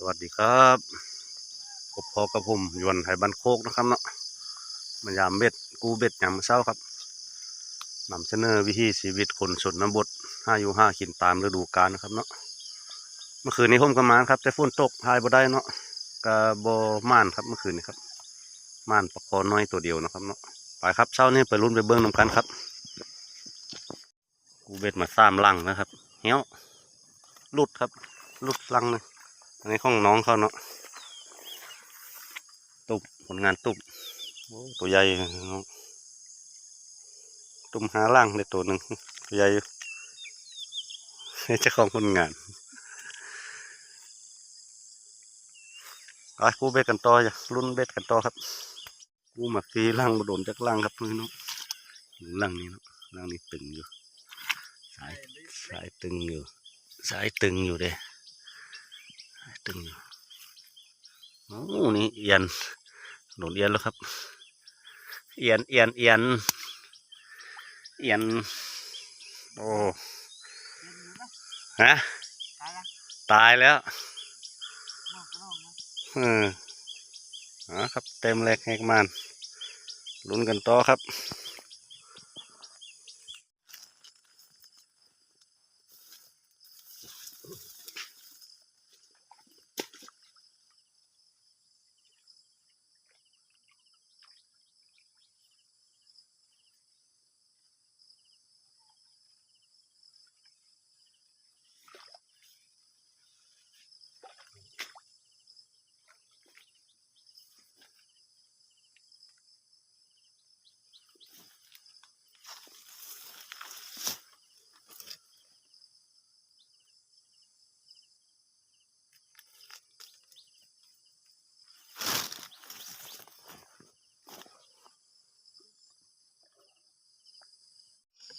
สวัสดีครับพบพอกับผมยวนไทยบ้านโคกนะครับเนาะมายามเบ็ดกูเบ็ดยามมื้อเช้าครับนำเสนอวิธีชีวิตคนชนบทห้าอยู่ห้าขินตามฤดูกาลนะครับเนาะเมื่อคืนนี้ผมก็มานครับ แต่ฝนตกพายบ่ได้เนาะกระบ่ม่านครับเมื่อคืนนี้ครับม่านประคอน้อยตัวเดียวนะครับเนาะไปครับเช้านี้ไปรุ่นไปเบิ้งนำกันครับ กูเบ็ดมาสามลังนะครับเหี้ยวหลุดครับหลุดลังหนึง อันนี้ของน้องเขาเนาะตุบผลงานตุบโอ้ตัวใหญ่น้องตุ่มหาล่างได้ตัวหนึ่งตัวใหญ่เจ้าของผลงานไปกู้เบ็ดกันต่อจ้ะรุ่นเบ็ดกันต่อครับกู้มาตีล่างมาโดนจากล่างครับพี่น้องล่างนี้เนาะล่างนี้ตึงอยู่สายสายตึงอยู่สายตึงอยู่เด้ ตึงโอ้นี่เอียนโดนเอียนแล้วครับ เอียนเอียนเอียนเอียนโอ้ฮะตายแล้วเอออ่าครับเต็มแรกแหกมันลุ้นกันต่อครับ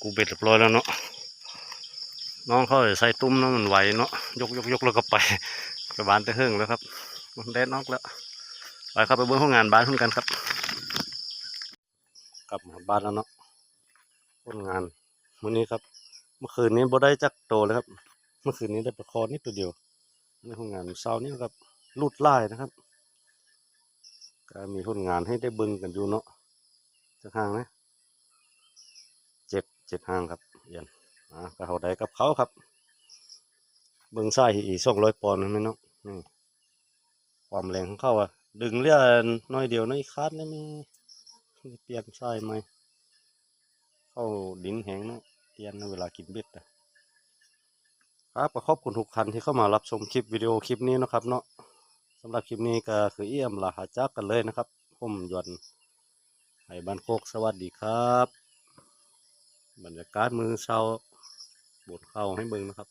กูเบ็ดเรียบร้อยแล้วเนาะน้องเขาใส่ตุ้มเนาะมันไหวเนาะยกยกยกแล้วก็ไปไปบ้านแต่เฮิงแล้วครับมันแดดนอกแล้วไปครับไปเบิ้งห้องงานบ้านเพื่อนกันครับ กลับมาบ้านแล้วเนาะห้องานวันนี้ครับ เมื่อคืนนี้บ่ได้จักโตเลยครับ เมื่อคืนนี้ได้ประคอนิดตัวเดียวในห้องงานเช้านี้ครับลูดไล่นะครับก็มีผลงานให้ได้เบิ้งกันอยู่เนาะจะห่างนะ เจ็ดห้างครับเอียนอ่าก็เขาได้กับเขาครับ เบิ้งซ้ายอีสองร้อยปอนด์นั่นไหมเนาะนี่ความแรงของเขาอะดึงเรือน้อยเดียวน้อยคาดเลยไหมเปลี่ยนซ้ไหม เข้าดินแห้งเนาะเอียนในเวลากินเบ็ดอะครับก็ขอบคุณทุกท่านที่เข้ามารับชมคลิปวิดีโอคลิปนี้นะครับ เนาะสำหรับคลิปนี้ก็คือเอี่ยมลาหาจักกันเลยนะครับผมยวนไห้บ้านโคกสวัสดีครับ บรรยากาศมือเศร้าบดเข้าให้เบิ่งนะครับ